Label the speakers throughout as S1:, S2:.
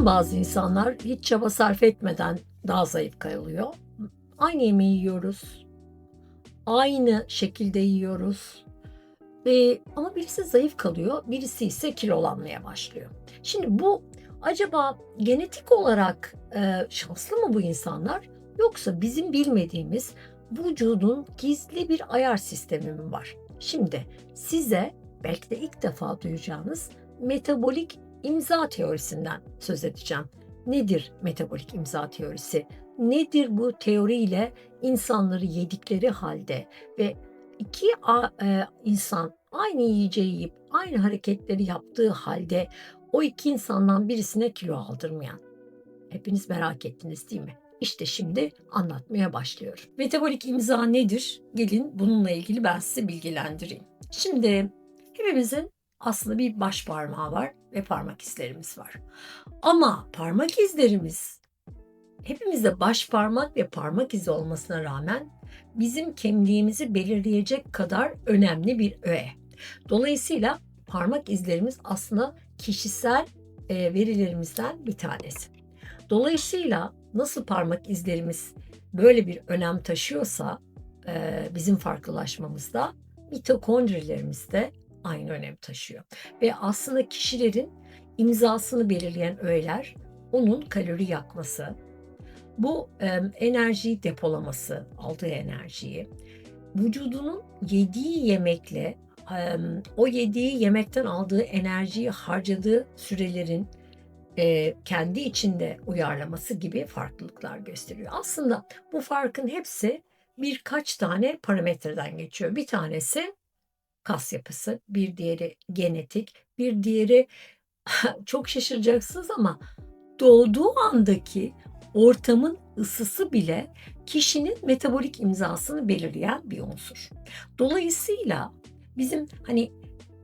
S1: Neden bazı insanlar hiç çaba sarf etmeden daha zayıf kalıyor? Aynı yemeği yiyoruz. Aynı şekilde yiyoruz. Ee, ama birisi zayıf kalıyor, birisi ise kilolanmaya başlıyor. Şimdi bu acaba genetik olarak e, şanslı mı bu insanlar yoksa bizim bilmediğimiz vücudun gizli bir ayar sistemi mi var? Şimdi size belki de ilk defa duyacağınız metabolik imza teorisinden söz edeceğim. Nedir metabolik imza teorisi? Nedir bu teoriyle insanları yedikleri halde ve iki e, insan aynı yiyeceği yiyip aynı hareketleri yaptığı halde o iki insandan birisine kilo aldırmayan. Hepiniz merak ettiniz değil mi? İşte şimdi anlatmaya başlıyorum. Metabolik imza nedir? Gelin bununla ilgili ben size bilgilendireyim. Şimdi hepimizin aslında bir baş parmağı var ve parmak izlerimiz var. Ama parmak izlerimiz hepimizde baş parmak ve parmak izi olmasına rağmen bizim kimliğimizi belirleyecek kadar önemli bir öğe. Dolayısıyla parmak izlerimiz aslında kişisel e, verilerimizden bir tanesi. Dolayısıyla nasıl parmak izlerimiz böyle bir önem taşıyorsa e, bizim farklılaşmamızda mitokondrilerimiz de aynı önem taşıyor. Ve aslında kişilerin imzasını belirleyen öğeler onun kalori yakması, bu e, enerjiyi depolaması, aldığı enerjiyi, vücudunun yediği yemekle o yediği yemekten aldığı enerjiyi harcadığı sürelerin kendi içinde uyarlaması gibi farklılıklar gösteriyor. Aslında bu farkın hepsi birkaç tane parametreden geçiyor. Bir tanesi kas yapısı, bir diğeri genetik, bir diğeri çok şaşıracaksınız ama doğduğu andaki ortamın ısısı bile kişinin metabolik imzasını belirleyen bir unsur. Dolayısıyla bizim hani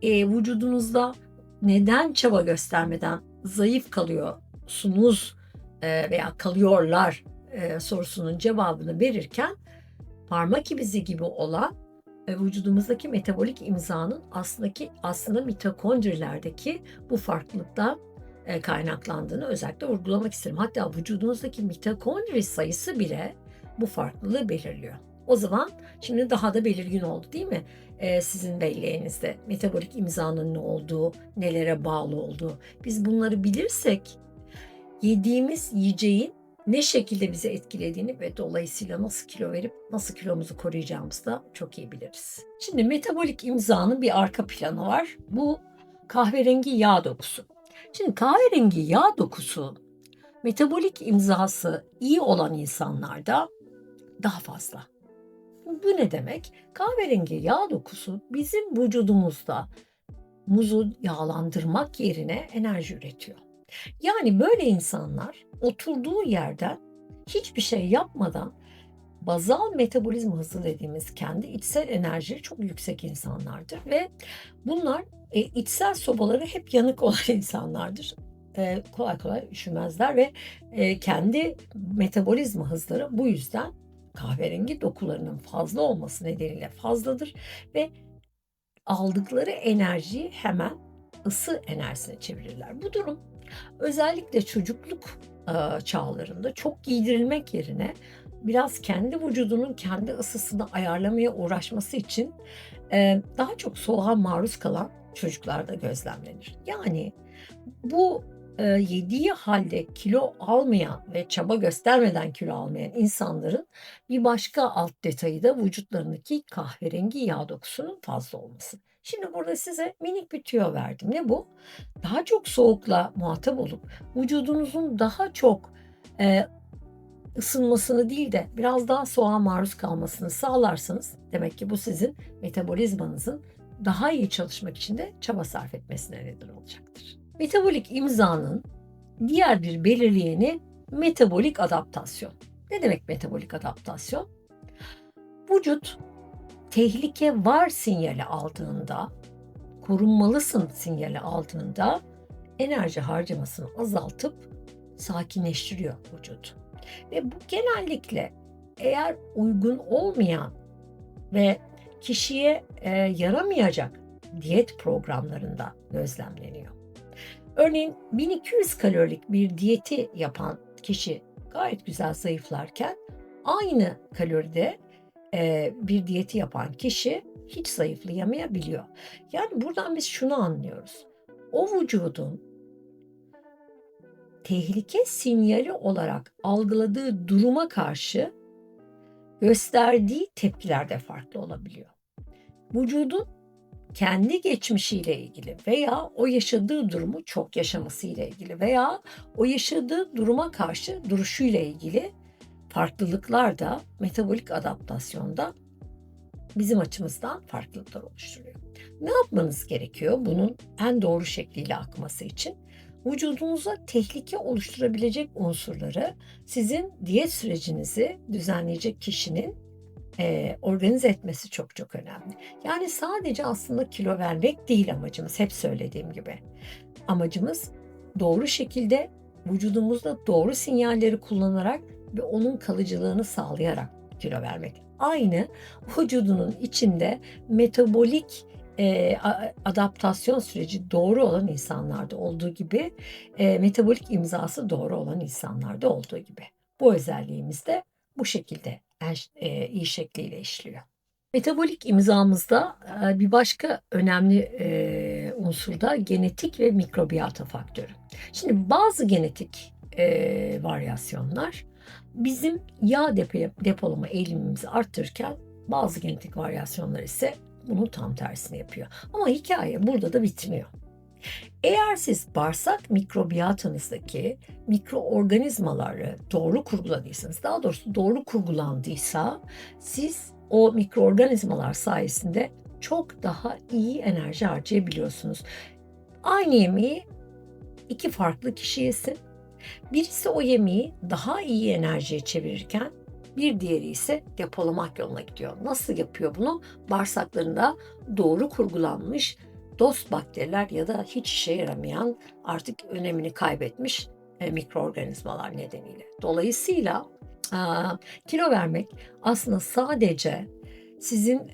S1: e, vücudunuzda neden çaba göstermeden zayıf kalıyorsunuz e, veya kalıyorlar e, sorusunun cevabını verirken parmak izi gibi olan vücudumuzdaki metabolik imzanın aslında aslında mitokondrilerdeki bu farklılıktan e, kaynaklandığını özellikle vurgulamak isterim. Hatta vücudunuzdaki mitokondri sayısı bile bu farklılığı belirliyor. O zaman şimdi daha da belirgin oldu değil mi? Ee, sizin belleğinizde metabolik imzanın ne olduğu, nelere bağlı olduğu. Biz bunları bilirsek yediğimiz yiyeceğin ne şekilde bizi etkilediğini ve dolayısıyla nasıl kilo verip nasıl kilomuzu koruyacağımızı da çok iyi biliriz. Şimdi metabolik imzanın bir arka planı var. Bu kahverengi yağ dokusu. Şimdi kahverengi yağ dokusu metabolik imzası iyi olan insanlarda daha fazla. Bu ne demek? Kahverengi yağ dokusu bizim vücudumuzda muzu yağlandırmak yerine enerji üretiyor. Yani böyle insanlar oturduğu yerden hiçbir şey yapmadan bazal metabolizma hızı dediğimiz kendi içsel enerji çok yüksek insanlardır ve bunlar e, içsel sobaları hep yanık olan insanlardır. E, kolay kolay üşümezler ve e, kendi metabolizma hızları bu yüzden kahverengi dokularının fazla olması nedeniyle fazladır ve aldıkları enerjiyi hemen ısı enerjisine çevirirler. Bu durum özellikle çocukluk e, çağlarında çok giydirilmek yerine biraz kendi vücudunun kendi ısısını ayarlamaya uğraşması için e, daha çok soğuğa maruz kalan çocuklarda gözlemlenir. Yani bu e, yediği halde kilo almayan ve çaba göstermeden kilo almayan insanların bir başka alt detayı da vücutlarındaki kahverengi yağ dokusunun fazla olması. Şimdi burada size minik bir tüyo verdim. Ne bu? Daha çok soğukla muhatap olup vücudunuzun daha çok e, ısınmasını değil de biraz daha soğuğa maruz kalmasını sağlarsanız demek ki bu sizin metabolizmanızın daha iyi çalışmak için de çaba sarf etmesine neden olacaktır. Metabolik imzanın diğer bir belirleyeni metabolik adaptasyon. Ne demek metabolik adaptasyon? Vücut tehlike var sinyali aldığında, korunmalısın sinyali aldığında enerji harcamasını azaltıp sakinleştiriyor vücut. Ve bu genellikle eğer uygun olmayan ve kişiye e, yaramayacak diyet programlarında gözlemleniyor. Örneğin 1200 kalorilik bir diyeti yapan kişi gayet güzel zayıflarken aynı kaloride e, bir diyeti yapan kişi hiç zayıflayamayabiliyor. Yani buradan biz şunu anlıyoruz. O vücudun tehlike sinyali olarak algıladığı duruma karşı gösterdiği tepkiler de farklı olabiliyor. Vücudun kendi geçmişiyle ilgili veya o yaşadığı durumu çok yaşamasıyla ilgili veya o yaşadığı duruma karşı duruşuyla ilgili farklılıklar da metabolik adaptasyonda bizim açımızdan farklılıklar oluşturuyor. Ne yapmanız gerekiyor bunun en doğru şekliyle akması için? Vücudunuza tehlike oluşturabilecek unsurları sizin diyet sürecinizi düzenleyecek kişinin e, organize etmesi çok çok önemli. Yani sadece aslında kilo vermek değil amacımız hep söylediğim gibi. Amacımız doğru şekilde vücudumuzda doğru sinyalleri kullanarak ve onun kalıcılığını sağlayarak kilo vermek. Aynı vücudunun içinde metabolik e, adaptasyon süreci doğru olan insanlarda olduğu gibi e, metabolik imzası doğru olan insanlarda olduğu gibi. Bu özelliğimiz de bu şekilde iyi şekliyle işliyor. Metabolik imzamızda e, bir başka önemli e, unsur da genetik ve mikrobiyata faktörü. Şimdi bazı genetik e, varyasyonlar bizim yağ depolama eğilimimizi arttırırken bazı genetik varyasyonlar ise bunun tam tersini yapıyor. Ama hikaye burada da bitmiyor. Eğer siz bağırsak mikrobiyatanızdaki mikroorganizmaları doğru kurguladıysanız, daha doğrusu doğru kurgulandıysa siz o mikroorganizmalar sayesinde çok daha iyi enerji harcayabiliyorsunuz. Aynı yemeği iki farklı kişi yesin. Birisi o yemeği daha iyi enerjiye çevirirken bir diğeri ise depolamak yoluna gidiyor. Nasıl yapıyor bunu? Bağırsaklarında doğru kurgulanmış dost bakteriler ya da hiç işe yaramayan artık önemini kaybetmiş e, mikroorganizmalar nedeniyle. Dolayısıyla kilo vermek aslında sadece sizin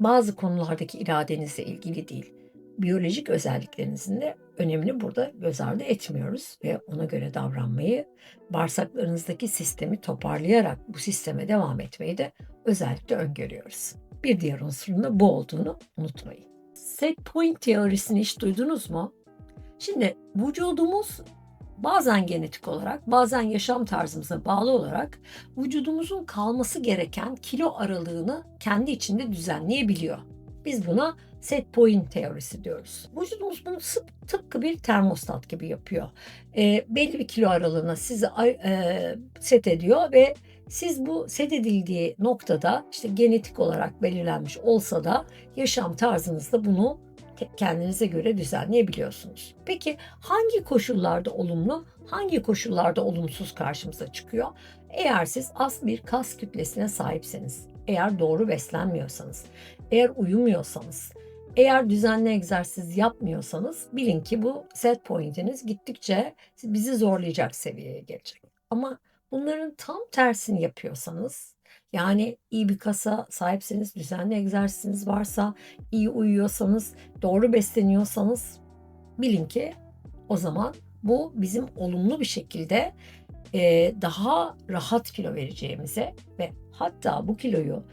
S1: bazı konulardaki iradenizle ilgili değil, biyolojik özelliklerinizin de önemini burada göz ardı etmiyoruz ve ona göre davranmayı, bağırsaklarınızdaki sistemi toparlayarak bu sisteme devam etmeyi de özellikle öngörüyoruz. Bir diğer unsurun da bu olduğunu unutmayın. Set point teorisini hiç duydunuz mu? Şimdi vücudumuz bazen genetik olarak, bazen yaşam tarzımıza bağlı olarak vücudumuzun kalması gereken kilo aralığını kendi içinde düzenleyebiliyor. Biz buna set point teorisi diyoruz. Vücudumuz bunu tıpkı bir termostat gibi yapıyor. E, belli bir kilo aralığına sizi e, set ediyor ve siz bu set edildiği noktada işte genetik olarak belirlenmiş olsa da yaşam tarzınızda bunu kendinize göre düzenleyebiliyorsunuz. Peki hangi koşullarda olumlu, hangi koşullarda olumsuz karşımıza çıkıyor? Eğer siz az bir kas kütlesine sahipseniz, eğer doğru beslenmiyorsanız, eğer uyumuyorsanız, eğer düzenli egzersiz yapmıyorsanız bilin ki bu set pointiniz gittikçe bizi zorlayacak seviyeye gelecek. Ama bunların tam tersini yapıyorsanız yani iyi bir kasa sahipseniz, düzenli egzersiziniz varsa, iyi uyuyorsanız, doğru besleniyorsanız bilin ki o zaman bu bizim olumlu bir şekilde e, daha rahat kilo vereceğimize ve hatta bu kiloyu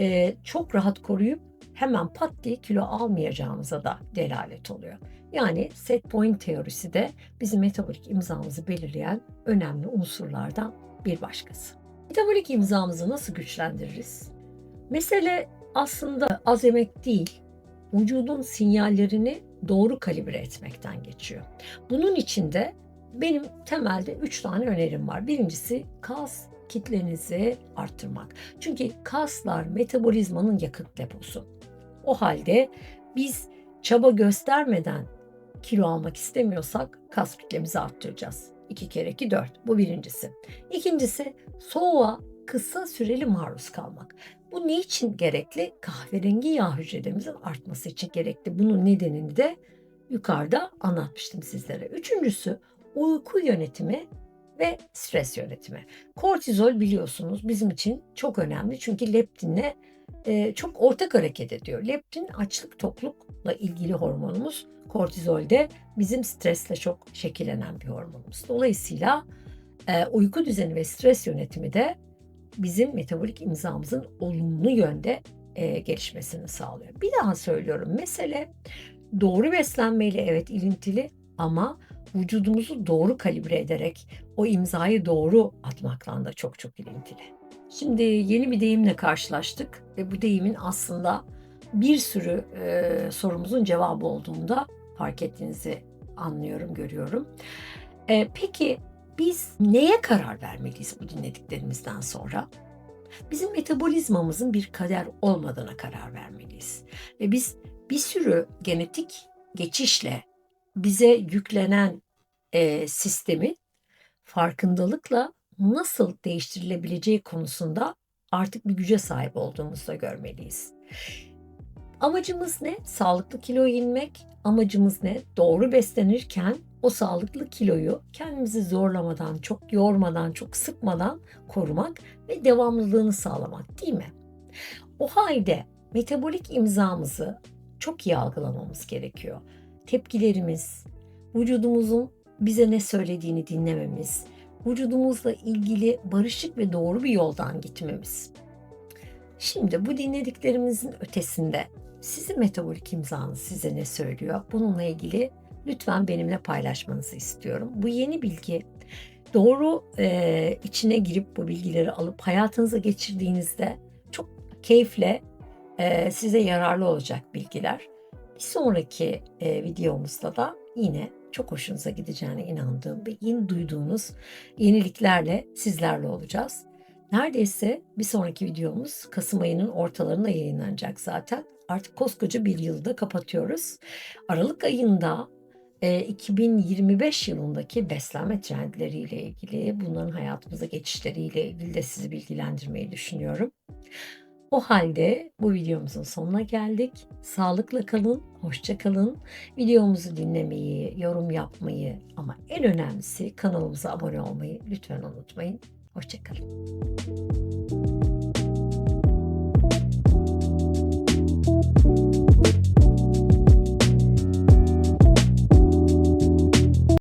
S1: e, çok rahat koruyup hemen pat diye kilo almayacağımıza da delalet oluyor. Yani set point teorisi de bizim metabolik imzamızı belirleyen önemli unsurlardan bir başkası. Metabolik imzamızı nasıl güçlendiririz? Mesele aslında az yemek değil, vücudun sinyallerini doğru kalibre etmekten geçiyor. Bunun için de benim temelde 3 tane önerim var. Birincisi kas kitlenizi arttırmak. Çünkü kaslar metabolizmanın yakıt deposu. O halde biz çaba göstermeden kilo almak istemiyorsak kas kütlemizi arttıracağız. 2 kere 2 4. Bu birincisi. İkincisi soğuğa kısa süreli maruz kalmak. Bu ne için gerekli? Kahverengi yağ hücrelerimizin artması için gerekli. Bunun nedenini de yukarıda anlatmıştım sizlere. Üçüncüsü uyku yönetimi ve stres yönetimi. Kortizol biliyorsunuz bizim için çok önemli çünkü leptinle e, çok ortak hareket ediyor. Leptin açlık toklukla ilgili hormonumuz. Kortizol de bizim stresle çok şekillenen bir hormonumuz. Dolayısıyla e, uyku düzeni ve stres yönetimi de bizim metabolik imzamızın olumlu yönde e, gelişmesini sağlıyor. Bir daha söylüyorum. Mesele doğru beslenmeyle evet ilintili ama vücudumuzu doğru kalibre ederek o imzayı doğru atmakla da çok çok ilintili. Şimdi yeni bir deyimle karşılaştık ve bu deyimin aslında bir sürü e, sorumuzun cevabı olduğunda fark ettiğinizi anlıyorum, görüyorum. E, peki biz neye karar vermeliyiz bu dinlediklerimizden sonra? Bizim metabolizmamızın bir kader olmadığına karar vermeliyiz. Ve biz bir sürü genetik geçişle bize yüklenen e, sistemi farkındalıkla nasıl değiştirilebileceği konusunda artık bir güce sahip olduğumuzu da görmeliyiz. Amacımız ne? Sağlıklı kilo inmek. Amacımız ne? Doğru beslenirken o sağlıklı kiloyu kendimizi zorlamadan, çok yormadan, çok sıkmadan korumak ve devamlılığını sağlamak değil mi? O halde metabolik imzamızı çok iyi algılamamız gerekiyor. Tepkilerimiz, vücudumuzun bize ne söylediğini dinlememiz, vücudumuzla ilgili barışık ve doğru bir yoldan gitmemiz. Şimdi bu dinlediklerimizin ötesinde sizin metabolik imzanız size ne söylüyor? Bununla ilgili lütfen benimle paylaşmanızı istiyorum. Bu yeni bilgi doğru e, içine girip bu bilgileri alıp hayatınıza geçirdiğinizde çok keyifle e, size yararlı olacak bilgiler. Bir sonraki e, videomuzda da yine çok hoşunuza gideceğine inandığım ve yeni duyduğunuz yeniliklerle sizlerle olacağız. Neredeyse bir sonraki videomuz Kasım ayının ortalarında yayınlanacak zaten. Artık koskoca bir yılda kapatıyoruz. Aralık ayında 2025 yılındaki beslenme trendleriyle ilgili, bunların hayatımıza geçişleriyle ilgili de sizi bilgilendirmeyi düşünüyorum. O halde bu videomuzun sonuna geldik. Sağlıkla kalın, hoşça kalın. Videomuzu dinlemeyi, yorum yapmayı ama en önemlisi kanalımıza abone olmayı lütfen unutmayın. Hoşça kalın.